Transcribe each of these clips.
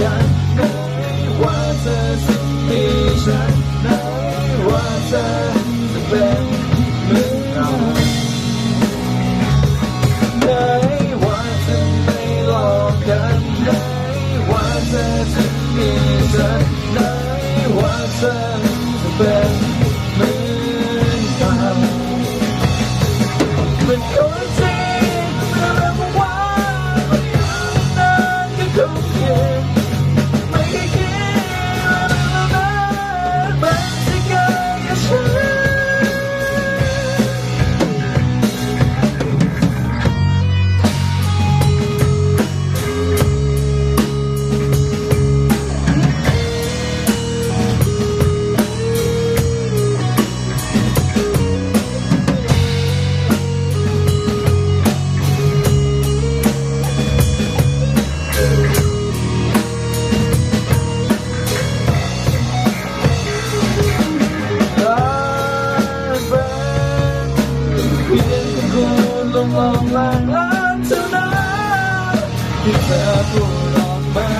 ฉันไม่ว่าเธอจะมีฉันไม่ว่าเธอจะเป็นเหมือนเราไม่ว่าจะไม่หลอกกันไม่ว่าเธอจะมีฉันไม่ว่าเธอจะเป็นเหมือนเรา อำลังรักเท่านั้นที่เธอผู้ออกมา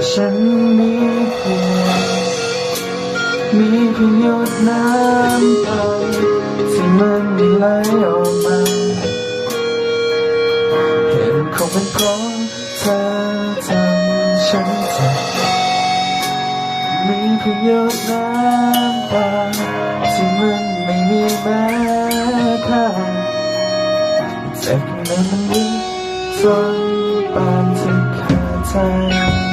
าฉันมีเพียงมีเพียงหยดน้ำตาที่มันไหลออกมา เห็นคงเป็นเพราะเธอทำฉันเจ็บมีเพียงหยดน้ำตาที่มันไม่มีแม้ค่าเจ็บนั้นมันวิ่งจนปานจะขาดใจ